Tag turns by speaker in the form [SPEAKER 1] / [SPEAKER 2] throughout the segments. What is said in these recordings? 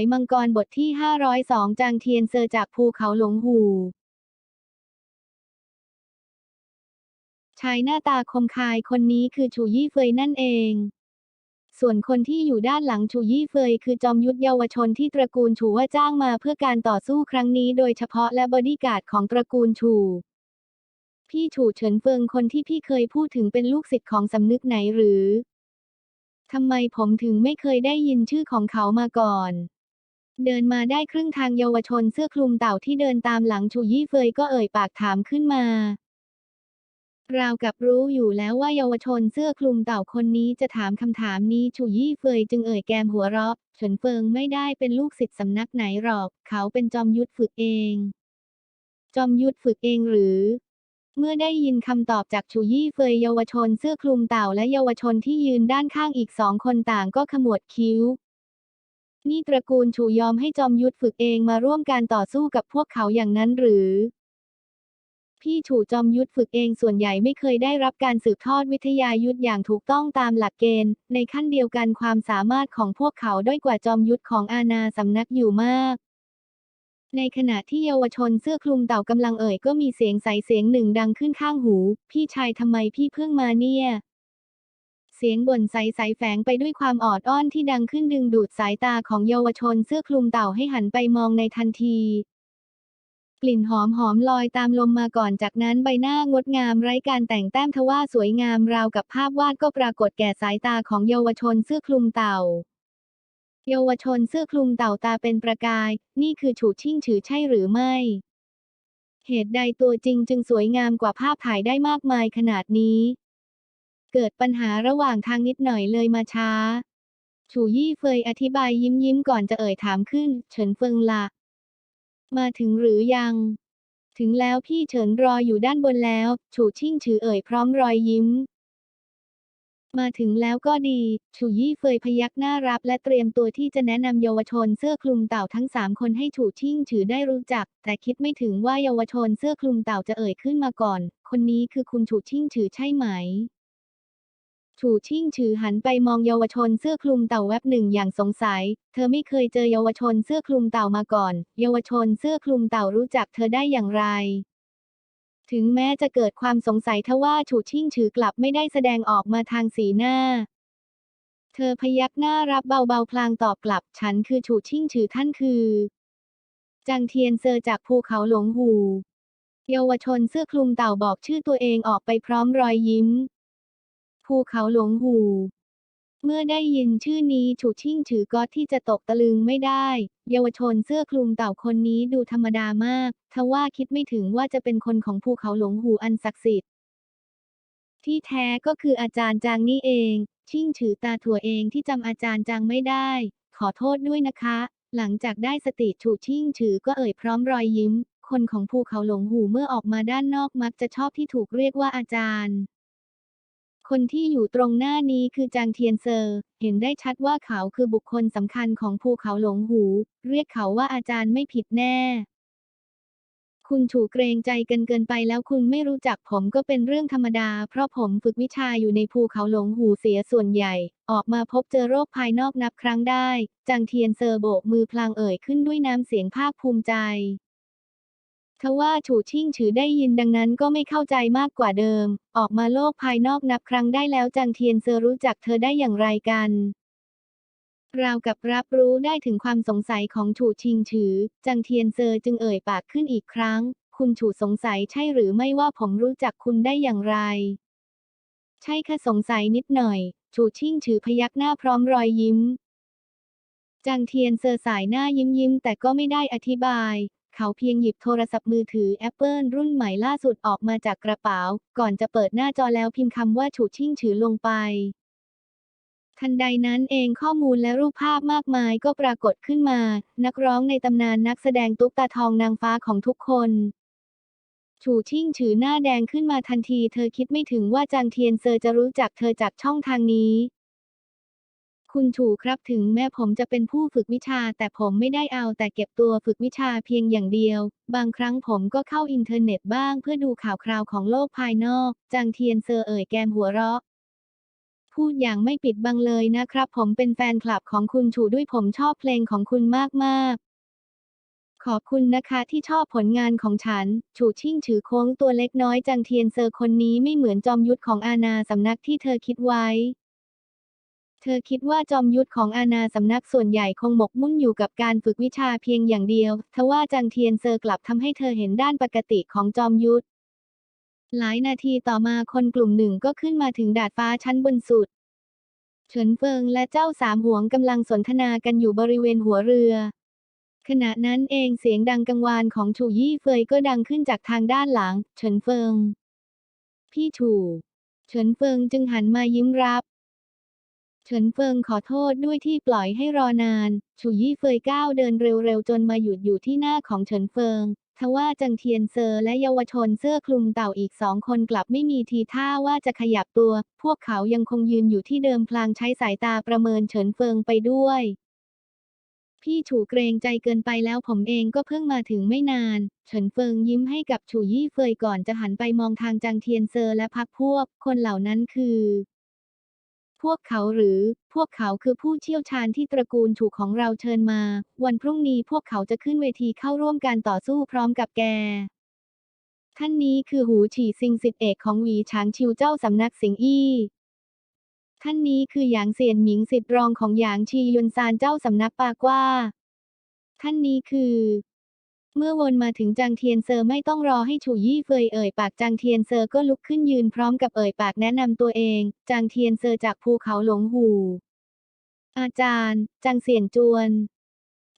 [SPEAKER 1] ยมังกรบทที่ 502 จางเทียนเซอจากภูเขาหลงหูชายหน้าตาคมคายคนนี้คือชูยี่เฟยนั่นเอง ส่วนคนที่อยู่ด้านหลังชูยี่เฟยคือจอมยุทธเยาวชนที่ตระกูลชูว่าจ้างมาเพื่อการต่อสู้ครั้งนี้โดยเฉพาะและบอดี้การ์ดของตระกูลชูพี่ฉูเฉินเฟิงคนที่พี่เคยพูดถึงเป็นลูกศิษย์ของสำนึกไหนหรือ ทำไมผมถึงไม่เคยได้ยินชื่อของเขามาก่อน เดินมาได้ครึ่งทางเยาวชนเสื้อคลุมเต่าที่เดินตามหลังชูยี่เฟยก็เอ่ยปากถามขึ้นมาราวกับรู้อยู่แล้วว่าเยาวชนเสื้อคลุมเต่าคนนี้จะถามคำถามนี้ชูยี่เฟยจึงเอ่ยแกมหัวเราะเฉินเฟิงไม่ได้เป็นลูกศิษย์สำนักไหนหรอก เขาเป็นจอมยุทธฝึกเอง จอมยุทธฝึกเองหรือ เมื่อได้ยินคำตอบจากชูยี่เฟยเยาวชนเสื้อคลุมเต่าและเยาวชนที่ยืนด้านข้างอีกสองคนต่างก็ขมวดคิ้ว นี่ตระกูลชูยอมให้จอมยุทธฝึกเองมาร่วมการต่อสู้กับพวกเขาอย่างนั้นหรือ พี่ฉู่จอมยุทธฝึกเองส่วนใหญ่ไม่เคยได้รับการสืบทอดวิทยายุทธอย่างถูกต้องตามหลักเกณฑ์ ในขั้นเดียวกันความสามารถของพวกเขาด้อยกว่าจอมยุทธของอาณาสำนักอยู่มาก ในขณะที่เยาวชนเสื้อคลุมเต่ากำลังเอ่ยก็มีเสียงใสเสียงหนึ่งดังขึ้นข้างหู พี่ชายทำไมพี่เพิ่งมาเนี่ย เสียงบ่นใสๆแฝงไปด้วยความออดอ้อนที่ดังขึ้นดึงดูดสายตาของเยาวชนเสื้อคลุมเต่าให้หันไปมองในทันที กลิ่นหอมหอมลอยตามลมมาก่อนจากนั้นใบหน้างดงามไร้การแต่งแต้มทว่าสวยงามราวกับภาพวาดก็ปรากฏแก่สายตาของเยาวชนเสื้อคลุมเต่าเยาวชนเสื้อคลุมเต่าตาเป็นประกาย นี่คือฉูชิ่งฉือใช่หรือไม่ เหตุใดตัวจริงจึงสวยงามกว่าภาพถ่ายได้มากมายขนาดนี้ เกิดปัญหาระหว่างทางนิดหน่อยเลยมาช้าฉูยี่เฟยอธิบายยิ้มยิ้มก่อนจะเอ่ยถามขึ้น เฉินเฟิงละมาถึงหรือยัง ถึงแล้วพี่เฉินรออยู่ด้านบนแล้วฉูชิ่งฉือเอ่ยพร้อมรอยยิ้ม มาถึงแล้วก็ดีฉูยี่เฟยพยักหน้ารับและเตรียมตัวที่จะแนะนำเยาวชนเสื้อคลุมเต่าทั้งสามคนให้ฉูชิ่งฉือได้รู้จัก แต่คิดไม่ถึงว่าเยาวชนเสื้อคลุมเต่าจะเอ่ยขึ้นมาก่อน คนนี้คือคุณฉูชิ่งฉือใช่ไหม ฉูชิ่งฉือหันไปมองเยาวชนเสื้อคลุมเต่าแวบหนึ่งอย่างสงสัย เธอไม่เคยเจอเยาวชนเสื้อคลุมเต่ามาก่อน เยาวชนเสื้อคลุมเต่ารู้จักเธอได้อย่างไร ถึงแม้จะเกิดความสงสัยทว่าฉูชิ่งฉือกลับไม่ได้แสดงออกมาทางสีหน้า เธอพยักหน้ารับเบาๆพลางตอบกลับ ฉันคือฉูชิ่งฉือท่านคือ จังเทียนเซอจากภูเขาหลงหู เยาวชนเสื้อคลุมเต่าบอกชื่อตัวเองออกไปพร้อมรอยยิ้ม ภูเขาหลงหู เมื่อได้ยินชื่อนี้ฉูชิ่งฉือก็ที่จะตกตะลึงไม่ได้ เยาวชนเสื้อคลุมเต่าคนนี้ดูธรรมดามากทว่าคิดไม่ถึงว่าจะเป็นคนของภูเขาหลงหูอันศักดิ์สิทธิ์ ที่แท้ก็คืออาจารย์จางนี่เอง ชิ่งฉือตาถั่วเองที่จำอาจารย์จางไม่ได้ ขอโทษด้วยนะคะ หลังจากได้สติฉูชิ่งฉือก็เอ่ยพร้อมรอยยิ้มคนของภูเขาหลงหูเมื่อออกมาด้านนอกมักจะชอบที่ถูกเรียกว่าอาจารย์ คนที่อยู่ตรงหน้านี้คือจางเทียนเซอร์ เห็นได้ชัดว่าเขาคือบุคคลสำคัญของภูเขาหลงหู เรียกเขาว่าอาจารย์ไม่ผิดแน่ คุณถูกเกรงใจกันเกินไปแล้วคุณไม่รู้จักผมก็เป็นเรื่องธรรมดา เพราะผมฝึกวิชาอยู่ในภูเขาหลงหูเสียส่วนใหญ่ ออกมาพบเจอโรคภายนอกนับครั้งได้ จางเทียนเซอร์โบกมือพลางเอ่ยขึ้นด้วยน้ำเสียงภาคภูมิใจ ทว่าฉูชิ่งฉือได้ยินดังนั้นก็ไม่เข้าใจมากกว่าเดิม ออกมาโลกภายนอกนับครั้งได้แล้วจางเทียนเซอร์รู้จักเธอได้อย่างไรกันราวกับรับรู้ได้ถึงความสงสัยของฉูชิงฉือ จังเทียนเซอร์จึงเอ่ยปากขึ้นอีกครั้ง คุณฉูสงสัยใช่หรือไม่ว่าผมรู้จักคุณได้อย่างไร ใช่ค่ะสงสัยนิดหน่อยฉูชิ่งฉือพยักหน้าพร้อมรอยยิ้ม จังเทียนเซอร์สายหน้ายิ้มยิ้มแต่ก็ไม่ได้อธิบาย เขาเพียงหยิบโทรศัพท์มือถือ Apple รุ่นใหม่ล่าสุดออกมาจากกระเป๋า ก่อนจะเปิดหน้าจอแล้วพิมพ์คำว่าฉูชิ่งฉือลงไป ทันใดนั้นเองข้อมูลและรูปภาพมากมายก็ปรากฏขึ้นมา นักร้องในตำนานนักแสดงตุ๊กตาทองนางฟ้าของทุกคนฉูชิ่งฉือหน้าแดงขึ้นมาทันที เธอคิดไม่ถึงว่าจางเทียนเซอร์จะรู้จักเธอจากช่องทางนี้ คุณฉูครับถึงแม้ผมจะเป็นผู้ฝึกวิชา แต่ผมไม่ได้เอาแต่เก็บตัวฝึกวิชาเพียงอย่างเดียว บางครั้งผมก็เข้าอินเทอร์เน็ตบ้างเพื่อดูข่าวคราวของโลกภายนอก จางเทียนเซอร์เอ่ยแกมหัวเราะ พูดอย่างไม่ปิดบังเลยนะครับ ผมเป็นแฟนคลับของคุณฉูด้วยผมชอบเพลงของคุณมากๆขอบคุณนะคะที่ชอบผลงานของฉัน ฉูชิ่งฉือโค้งตัวเล็กน้อยจังเทียนเซอร์คนนี้ไม่เหมือนจอมยุทธของอาณาสำนักที่เธอคิดไว้ เธอคิดว่าจอมยุทธของอาณาสำนักส่วนใหญ่คงหมกมุ่นอยู่กับการฝึกวิชาเพียงอย่างเดียวทว่าจังเทียนเซอร์กลับทำให้เธอเห็นด้านปกติของจอมยุทธ หลายนาทีต่อมาคนกลุ่มหนึ่งก็ขึ้นมาถึงดาดฟ้าชั้นบนสุด เฉินเฟิงและเจ้าสามหวงกำลังสนทนากันอยู่บริเวณหัวเรือ ขณะนั้นเองเสียงดังกังวานของฉูยี่เฟยก็ดังขึ้นจากทางด้านหลัง เฉินเฟิง พี่ฉูเฉินเฟิงจึงหันมายิ้มรับ ฉินเฟิงขอโทษด้วยที่ปล่อยให้รอนานฉูยี่เฟยก้าวเดินเร็วๆ จนมาหยุดอยู่ที่หน้าของเฉินเฟิง ทว่าจังเทียนเซอร์และเยาวชนเสื้อคลุมเต่าอีกสองคนกลับไม่มีทีท่าว่าจะขยับตัว พวกเขายังคงยืนอยู่ที่เดิมพลางใช้สายตาประเมินเฉินเฟิงไปด้วย พี่ฉูเกรงใจเกินไปแล้วผมเองก็เพิ่งมาถึงไม่นาน เฉินเฟิงยิ้มให้กับฉูยี่เฟยก่อนจะหันไปมองทางจังเทียนเซอร์และพักพวก คนเหล่านั้นคือ พวกเขาหรือ พวกเขาคือผู้เชี่ยวชาญที่ตระกูลฉูกของเราเชิญมา วันพรุ่งนี้พวกเขาจะขึ้นเวทีเข้าร่วมการต่อสู้พร้อมกับแก ท่านนี้คือหูฉี่ซิงสิทธิเอกของหวีฉางชิวเจ้าสำนักสิงอี้ ท่านนี้คือหยางเซียนหมิงสิทธิรองของหยางชียุนซานเจ้าสำนักปากว่า ท่านนี้คือ เมื่อวนมาถึงจางเทียนเซอร์ไม่ต้องรอให้ฉูยี่เฟยเอ่ยปากจางเทียนเซอร์ก็ลุกขึ้นยืนพร้อมกับเอ่ยปากแนะนำตัวเอง จางเทียนเซอร์จากภูเขาหลงหู อาจารย์จางเสียนจวน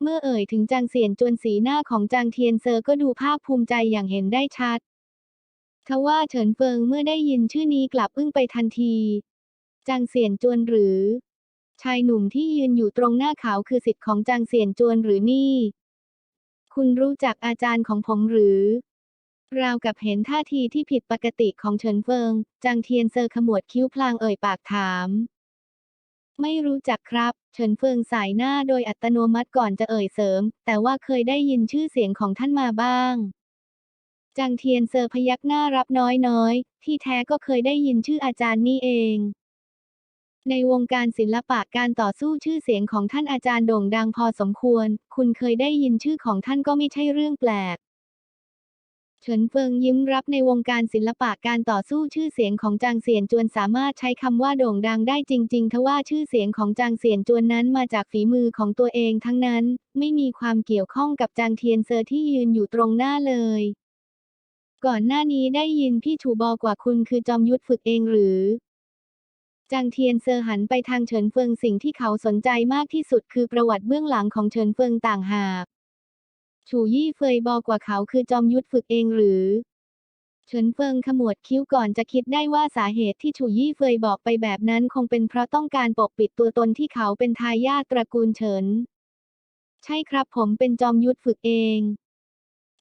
[SPEAKER 1] เมื่อเอ่ยถึงจางเสียนจวนสีหน้าของจางเทียนเซอร์ก็ดูภาคภูมิใจอย่างเห็นได้ชัดทว่าเฉินเฟิงเมื่อได้ยินชื่อนี้กลับอึ้งไปทันที จางเสียนจวนหรือ ชายหนุ่มที่ยืนอยู่ตรงหน้าเขาคือสิทธิ์ของจางเสียนจวนหรือนี่ คุณรู้จักอาจารย์ของผมหรือ ราวกับเห็นท่าทีที่ผิดปกติของเฉินเฟิง จางเทียนเซอขมวดคิ้วพลางเอ่ยปากถาม ไม่รู้จักครับ เฉินเฟิงสายหน้าโดยอัตโนมัติก่อนจะเอ่ยเสริม แต่ว่าเคยได้ยินชื่อเสียงของท่านมาบ้าง จางเทียนเซอพยักหน้ารับน้อยๆ ที่แท้ก็เคยได้ยินชื่ออาจารย์นี่เอง ในวงการศิลปะการต่อสู้ชื่อเสียงของท่านอาจารย์โด่งดังพอสมควร คุณเคยได้ยินชื่อของท่านก็ไม่ใช่เรื่องแปลก เฉินเฟิงยิ้มรับในวงการศิลปะการต่อสู้ชื่อเสียงของจางเสียนจวนสามารถใช้คำว่าโด่งดังได้จริง ๆ ทว่าชื่อเสียงของจางเสียนจวนนั้นมาจากฝีมือของตัวเองทั้งนั้น ไม่มีความเกี่ยวข้องกับจางเทียนเซอร์ที่ยืนอยู่ตรงหน้าเลยก่อนหน้านี้ได้ยินพี่ฉูบอกว่าคุณคือจอมยุทธฝึกเองหรือ จางเทียนเซอหันไปทางเฉินเฟิงสิ่งที่เขาสนใจมากที่สุดคือประวัติเบื้องหลังของเฉินเฟิงต่างหากฉูยี่เฟยบอกว่าเขาคือจอมยุทธฝึกเองหรือ เฉินเฟิงขมวดคิ้วก่อนจะคิดได้ว่าสาเหตุที่ฉูยี่เฟยบอกไปแบบนั้นคงเป็นเพราะต้องการปกปิดตัวตนที่เขาเป็นทายาทตระกูลเฉิน ใช่ครับผมเป็นจอมยุทธฝึกเอง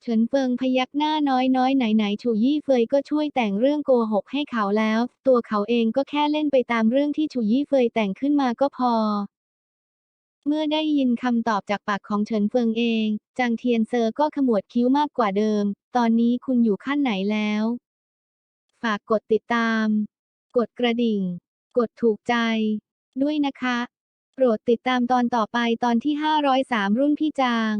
[SPEAKER 1] เฉินเฟิงพยักหน้าน้อยน้อยไหนไหนๆฉูยี่เฟยก็ช่วยแต่งเรื่องโกหกให้เขาแล้ว ตัวเขาเองก็แค่เล่นไปตามเรื่องที่ฉูยี่เฟยแต่งขึ้นมาก็พอ เมื่อได้ยินคำตอบจากปากของเฉินเฟิงเอง จางเทียนเซอร์ก็ขมวดคิ้วมากกว่าเดิม ตอนนี้คุณอยู่ขั้นไหนแล้ว ฝากกดติดตาม กดกระดิ่ง กดถูกใจ ด้วยนะคะ โปรดติดตามตอนต่อไปตอนที่ 503 รุ่นพี่จาง